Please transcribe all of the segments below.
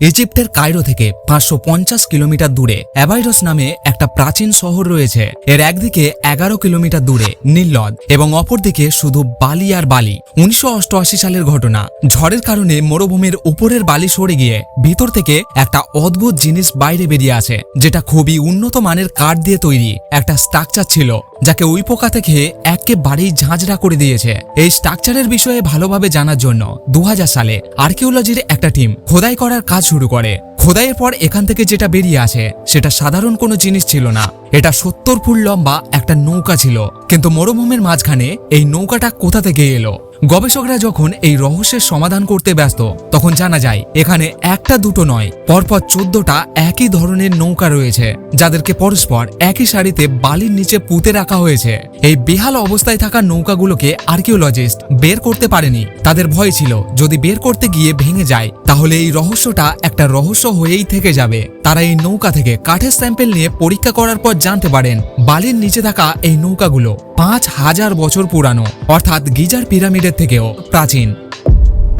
ইজিপ্টের Cairo থেকে পাঁচশো পঞ্চাশ কিলোমিটার দূরে অ্যাবাইরস নামে একটা প্রাচীন শহর রয়েছে। এর একদিকে এগারো কিলোমিটার দূরে নীলনদ এবং অপরদিকে শুধু বালি আর বালি। উনিশশো অষ্টআশি সালের ঘটনা, ঝড়ের কারণে মরুভূমির উপরের বালি সরে গিয়ে ভিতর থেকে একটা অদ্ভুত জিনিস বাইরে বেরিয়ে আসে, যেটা খুবই উন্নত মানের কাঠ দিয়ে তৈরি একটা স্ট্রাকচার ছিল। যাকে ওই পোকা থেকে একেবারেই ঝাঁঝরা করে দিয়েছে। এই স্ট্রাকচারের বিষয়ে ভালোভাবে জানার জন্য দু হাজার সালে আর্কিওলজির একটা টিম খোদাই করার কাজ শুরু করে। খোদাইয়ের পর এখান থেকে যেটা বেরিয়ে আসে, সেটা সাধারণ কোনো জিনিস ছিল না। এটা সত্তর ফুট লম্বা একটা নৌকা ছিল। কিন্তু মরুভূমির মাঝখানে এই নৌকাটা কোথা থেকে এলো? গবেষকরা যখন এই রহস্যের সমাধান করতে ব্যস্ত, তখন জানা যায়, এখানে একটা দুটো নয়, পরপর চোদ্দটা একই ধরনের নৌকা রয়েছে, যাদেরকে পরস্পর একই সারিতে বালির নিচে পুঁতে রাখা হয়েছে। এই বেহাল অবস্থায় থাকা নৌকাগুলোকে আর্কিওলজিস্ট বের করতে পারেনি। তাদের ভয় ছিল, যদি বের করতে গিয়ে ভেঙে যায়, তাহলে এই রহস্যটা একটা রহস্য হয়েই থেকে যাবে। তারা এই নৌকা থেকে কাঠের স্যাম্পেল নিয়ে পরীক্ষা করার পর জানতে পারেন, বালির নিচে থাকা এই নৌকাগুলো পাঁচ হাজার বছর পুরানো, অর্থাৎ গিজার পিরামিডের থেকেও প্রাচীন।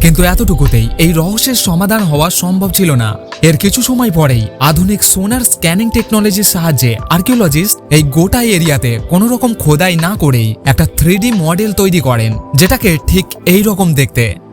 কিন্তু এতটুকুতেই এই রহস্যের সমাধান হওয়া সম্ভব ছিল না। এর কিছু সময় পরেই আধুনিক সোনার স্ক্যানিং টেকনোলজির সাহায্যে আর্কিওলজিস্ট এই গোটা এরিয়াতে কোনো রকম খোদাই না করেই একটা থ্রি মডেল তৈরি করেন, যেটাকে ঠিক এই রকম দেখতে।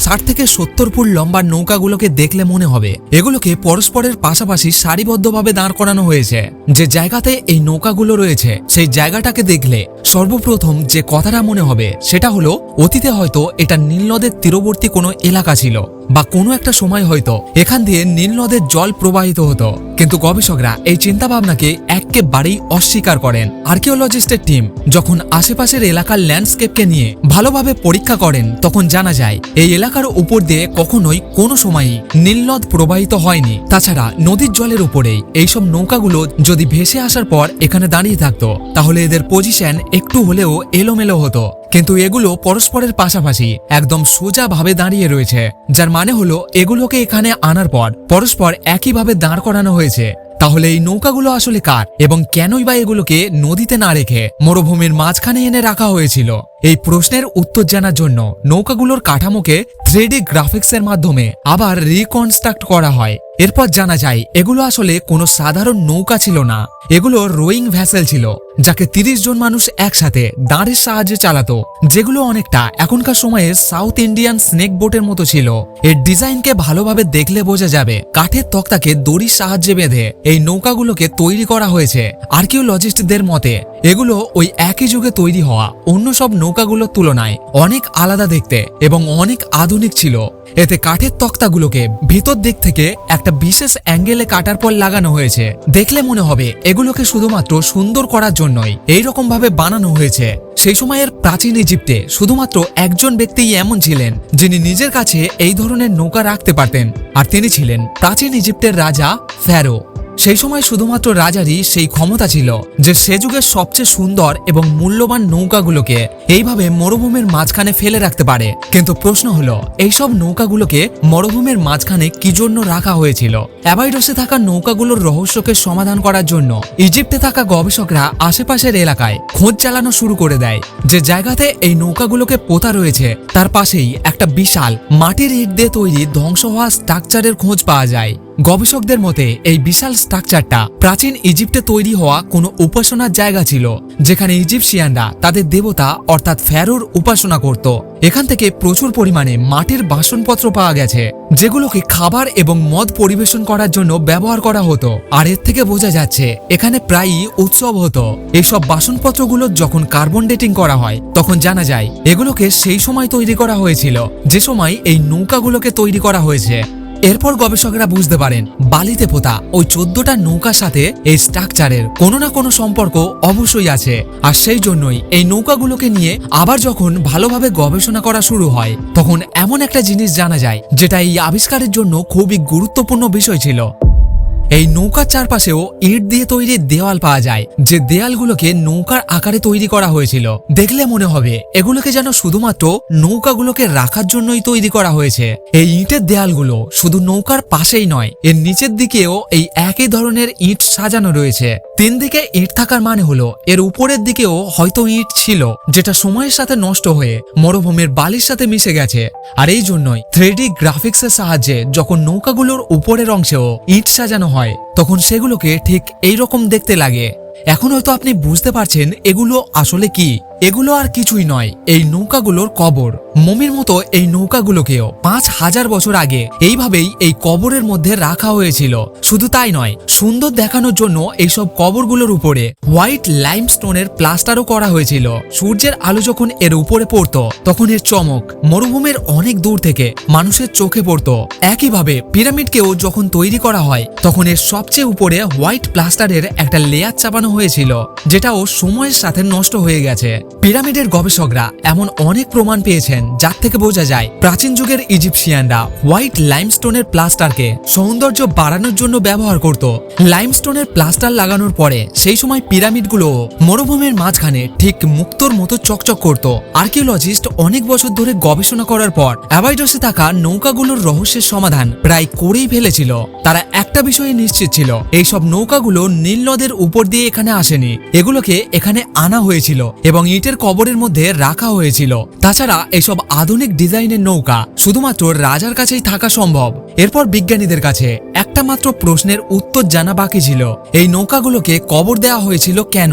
ষাট থেকে সত্তর ফুট লম্বা নৌকাগুলোকে দেখলে মনে হবে। এগুলোকে পরস্পরের পাশাপাশি সারিবদ্ধভাবে দাঁড় করানো হয়েছে। যে জায়গাতে এই নৌকাগুলো রয়েছে, সেই জায়গাটাকে দেখলে সর্বপ্রথম যে কথাটা মনে হবে সেটা হলো, অতীতে হয়তো এটা নীলনদের তীরবর্তী কোনো এলাকা ছিল, বা কোনো একটা সময় হয়তো এখান দিয়ে নীলনদের জল প্রবাহিত হতো। কিন্তু গবেষকরা এই চিন্তাভাবনাকে একেবারেই অস্বীকার করেন। আর্কিওলজিস্টের টিম যখন আশেপাশের এলাকার ল্যান্ডস্কেপকে নিয়ে ভালোভাবে পরীক্ষা করেন, তখন জানা যায় এই এলাকার উপর দিয়ে কখনোই কোনো সময়ই নীলনদ প্রবাহিত হয়নি। তাছাড়া নদীর জলের উপরেই এইসব নৌকাগুলো যদি ভেসে আসার পর এখানে দাঁড়িয়ে থাকতো, তাহলে এদের পজিশন একটু হলেও এলোমেলো হতো। কিন্তু এগুলো পরস্পরের পাশাপাশি একদম সোজা ভাবে দাঁড়িয়ে রয়েছে, যার মানে হলো এগুলোকে এখানে আনার পর পরস্পর একইভাবে দাঁড় করানো হয়েছে। তাহলে এই নৌকাগুলো আসলে কার? এবং কেনই বা এগুলোকে নদীতে না রেখে মরুভূমির মাঝখানে এনে রাখা হয়েছিল? এই প্রশ্নের উত্তর জানার জন্য নৌকাগুলোর কাঠামোকে থ্রিডি গ্রাফিক্সের মাধ্যমে আবার রিকনস্ট্রাক্ট করা হয়। এরপর জানা যায়, এগুলো আসলে কোনো সাধারণ নৌকা ছিল না। এগুলো রোয়িং ভ্যাসেল ছিল, যাকে তিরিশ জন মানুষ একসাথে দাঁড়ের সাহায্যে চালাতো, যেগুলো অনেকটা এখনকার সময়ে সাউথ ইন্ডিয়ান স্নেক বোটের মতো ছিল। এর ডিজাইনকে ভালোভাবে দেখলে বোঝা যাবে, কাঠের তক্তাকে দড়ির সাহায্যে বেঁধে এই নৌকাগুলোকে তৈরি করা হয়েছে। আর্কিওলজিস্টদের মতে, এগুলো ওই একই যুগে তৈরি হওয়া অন্য সব নৌকাগুলোর তুলনায় অনেক আলাদা দেখতে এবং অনেক আধুনিক ছিল। এতে কাঠের তক্তাগুলোকে ভেতর দিক থেকে একটা বিশেষ অ্যাঙ্গেলে কাটার পর লাগানো হয়েছে। দেখলে মনে হবে, এগুলোকে শুধুমাত্র সুন্দর করার জন্যই এই রকম ভাবে বানানো হয়েছে। সেই সময়ের প্রাচীন ইজিপ্টে শুধুমাত্র একজন ব্যক্তিই এমন ছিলেন, যিনি নিজের কাছে এই ধরনের নৌকা রাখতে পারতেন। আর তিনি ছিলেন প্রাচীন ইজিপ্টের রাজা ফ্যারো সেই সময় শুধুমাত্র রাজারই সেই ক্ষমতা ছিল যে সে যুগের সবচেয়ে সুন্দর এবং মূল্যবান নৌকাগুলোকে এইভাবে মরুভূমির মাঝখানে ফেলে রাখতে পারে। কিন্তু প্রশ্ন হলো, এইসব নৌকাগুলোকে মরুভূমির মাঝখানে কি জন্য রাখা হয়েছিল? অ্যাবাইডসে থাকা নৌকাগুলোর রহস্যকে সমাধান করার জন্য ইজিপ্টে থাকা গবেষকরা আশেপাশের এলাকায় খোঁজ চালানো শুরু করে দেয় যে জায়গাতে এই নৌকাগুলোকে পোতা রয়েছে, তার পাশেই একটা বিশাল মাটির ইট দিয়ে তৈরি ধ্বংস হওয়া স্ট্রাকচারের খোঁজ পাওয়া যায়। গবেষকদের মতে, এই বিশাল স্ট্রাকচারটা প্রাচীন ইজিপ্টে তৈরি হওয়া কোনো উপাসনার জায়গা ছিল, যেখানে ইজিপশিয়ানরা তাদের দেবতা অর্থাৎ ফ্যারোর উপাসনা করত। এখান থেকে প্রচুর পরিমাণে মাটির বাসনপত্র পাওয়া গেছে, যেগুলোকে খাবার এবং মদ পরিবেশন করার জন্য ব্যবহার করা হতো। আর এর থেকে বোঝা যাচ্ছে, এখানে প্রায়ই উৎসব হতো। এইসব বাসনপত্রগুলো যখন কার্বন ডেটিং করা হয়, তখন জানা যায়, এগুলোকে সেই সময় তৈরি করা হয়েছিল, যে সময় এই নৌকাগুলোকে তৈরি করা হয়েছে। এরপর গবেষকরা বুঝতে পারেন, বালিতে পোতা ওই চোদ্দটা নৌকার সাথে এই স্ট্রাকচারের কোনো না কোনো সম্পর্ক অবশ্যই আছে। আর সেই জন্যই এই নৌকাগুলোকে নিয়ে আবার যখন ভালোভাবে গবেষণা করা শুরু হয়, তখন এমন একটা জিনিস জানা যায়, যেটা এই আবিষ্কারের জন্য খুবই গুরুত্বপূর্ণ বিষয় ছিল। এই নৌকার চারপাশেও ইট দিয়ে তৈরি দেওয়াল পাওয়া যায়, যে দেয়ালগুলোকে নৌকার আকারে তৈরি করা হয়েছিল। দেখলে মনে হবে, এগুলোকে যেন শুধুমাত্র নৌকাগুলোকে রাখার জন্যই তৈরি করা হয়েছে। এই ইটের দেয়ালগুলো শুধু নৌকার পাশেই নয়, এর নিচের দিকেও এই একই ধরনের ইট সাজানো রয়েছে। তিন দিকে ইট থাকার মানে হলো, এর উপরের দিকেও হয়তো ইট ছিল, যেটা সময়ের সাথে নষ্ট হয়ে মরুভূমির বালির সাথে মিশে গেছে। আর এই জন্যই থ্রিডি গ্রাফিক্সের সাহায্যে যখন নৌকাগুলোর উপরের অংশেও ইট সাজানো হয়, তখন সেগুলোকে ঠিক এই রকম দেখতে লাগে। এখন হয়তো আপনি বুঝতে পারছেন এগুলো আসলে কি। এগুলো আর কিছুই নয়, এই নৌকাগুলোর কবর। মমির মতো এই নৌকাগুলোকেও পাঁচ হাজার বছর আগে এইভাবেই এই কবরের মধ্যে রাখা হয়েছিল। শুধু তাই নয়, সুন্দর দেখানোর জন্য এইসব কবরগুলোর উপরে হোয়াইট লাইমস্টোনের প্লাস্টারও করা হয়েছিল। সূর্যের আলো যখন এর উপরে পড়ত, তখন এর চমক মরুভূমির অনেক দূর থেকে মানুষের চোখে পড়তো। একইভাবে পিরামিডকেও যখন তৈরি করা হয়, তখন এর সবচেয়ে উপরে হোয়াইট প্লাস্টারের একটা লেয়ার চাপানো হয়েছিল, যেটাও সময়ের সাথে নষ্ট হয়ে গেছে। পিরামিডের গবেষকরা এমন অনেক প্রমাণ পেয়েছেন, যার থেকে বোঝা যায় প্রাচীন যুগের ইজিপশিয়ানরা হোয়াইট লাইমস্টোনের প্লাস্টারকে সৌন্দর্য বাড়ানোর জন্য ব্যবহার করত। লাইমস্টোনের প্লাস্টার লাগানোর পরে সেই সময় পিরামিডগুলো মরুভূমির মাঝখানে ঠিক মুক্তোর মতো চকচক করত। আর্কিওলজিস্ট অনেক বছর ধরে গবেষণা করার পর অ্যাবাইডসে থাকা নৌকাগুলোর রহস্যের সমাধান প্রায় করেই ফেলেছিল। তারা একটা বিষয়ে নিশ্চিত ছিল, এইসব নৌকাগুলো নীল নদের উপর দিয়ে এখানে আসেনি। এগুলোকে এখানে আনা হয়েছিল এবং ইটের কবরের মধ্যে রাখা হয়েছিল। তাছাড়া এসব আধুনিক ডিজাইনের নৌকা শুধুমাত্র রাজার কাছেই থাকা সম্ভব। এরপর বিজ্ঞানীদের কাছে একটা মাত্র প্রশ্নের উত্তর জানা বাকি ছিল। এই নৌকাগুলোকে কবর দেওয়া হয়েছিল কেন?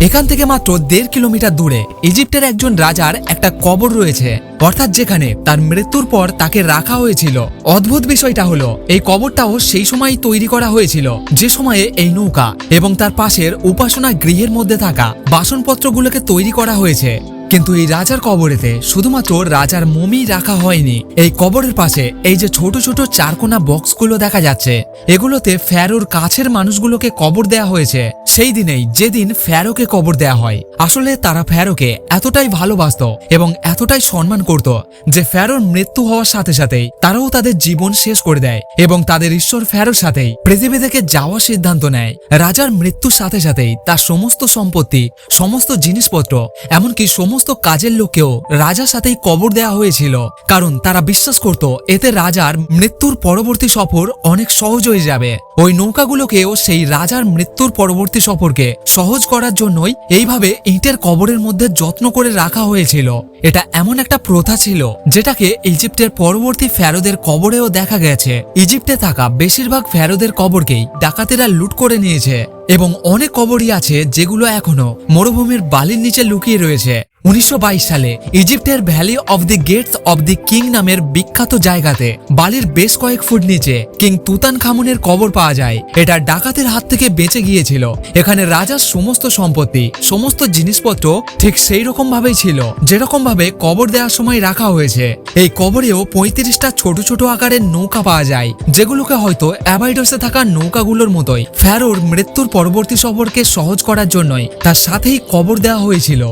এখান থেকে মাত্র দেড় কিলোমিটার দূরে ইজিপ্টের একজন রাজার একটা কবর রয়েছে। অর্থাৎ যেখানে তার মৃত্যুর পর তাকে রাখা হয়েছিল। অদ্ভুত বিষয়টা হলো, এই কবরটাও সেই সময় তৈরি করা হয়েছিল, যে সময়ে এই নৌকা এবং তার পাশের উপাসনা গৃহের মধ্যে থাকা বাসনপত্রগুলোকে তৈরি করা হয়েছে। কিন্তু এই রাজার কবরেতে শুধুমাত্র রাজার মমি রাখা হয়নি। এই কবরের পাশে এই যে ছোট ছোট চারকোনা বক্সগুলো দেখা যাচ্ছে, এগুলোতে ফ্যারোর কাছের মানুষগুলোকে কবর দেয়া হয়েছে। সেই দিনেই যেদিন ফ্যারোকে কবর দেয়া হয়, আসলে তারা ফ্যারোকে এতটাই ভালোবাসতো এবং এতটাই সম্মান করত যে ফ্যারোর মৃত্যু হওয়ার সাথে সাথেই তারাও তাদের জীবন শেষ করে দেয় এবং তাদের ঈশ্বর ফ্যারোর সাথেই পৃথিবী থেকে যাওয়ার সিদ্ধান্ত নেয়। রাজার মৃত্যুর সাথে সাথেই তার সমস্ত সম্পত্তি, সমস্ত জিনিসপত্র, এমনকি সমস্ত কাজের লোককেও রাজার সাথেই কবর দেওয়া হয়েছিল। কারণ তারা বিশ্বাস করত, এতে রাজার মৃত্যুর পরবর্তী সফর অনেক সহজ হয়ে যাবে। ওই নৌকাগুলোকেও সেই রাজার মৃত্যুর পরবর্তী সফরকে সহজ করার জন্যই এইভাবে ইটের কবরের মধ্যে যত্ন করে রাখা হয়েছিল। এটা এমন একটা প্রথা ছিল, যেটাকে ইজিপ্টের পরবর্তী ফ্যারোদের কবরেও দেখা গেছে। ইজিপ্টে থাকা বেশিরভাগ ফ্যারোদের কবরকেই ডাকাতেরা লুট করে নিয়েছে। এবং অনেক কবরই আছে যেগুলো এখনও মরুভূমির বালির নিচে লুকিয়ে রয়েছে। উনিশশো বাইশ সালে ইজিপ্টের valley of the gates of the king নামের বিখ্যাত জায়গাতে বালির বেশ কয়েক ফুট নিচে কিং তুতান খামুনের কবর পাওয়া যায়। এটা ডাকাতের হাত থেকে বেঁচে গিয়েছিল। এখানে রাজার সমস্ত সম্পত্তি, সমস্ত জিনিসপত্র ঠিক সেই রকম ভাবেই ছিল যেরকম ভাবে কবর দেওয়ার সময় রাখা হয়েছে। এই কবরেও পঁয়ত্রিশটা ছোট ছোট আকারের নৌকা পাওয়া যায়, যেগুলোকে হয়তো অ্যাবাইডসে থাকা নৌকাগুলোর মতোই। ফ্যারোর মৃত্যুর পরবর্তী সফরকে সহজ করার জন্যই তার সাথেই কবর দেওয়া হয়েছিল।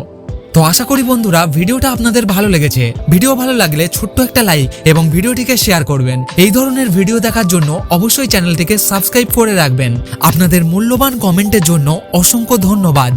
তো আশা করি বন্ধুরা ভিডিওটা আপনাদের ভালো লেগেছে। ভিডিও ভালো লাগলে ছোট্ট একটা লাইক এবং ভিডিওটিকে শেয়ার করবেন। এই ধরনের ভিডিও দেখার জন্য অবশ্যই চ্যানেলটিকে সাবস্ক্রাইব করে রাখবেন। আপনাদের মূল্যবান কমেন্টের জন্য অসংখ্য ধন্যবাদ।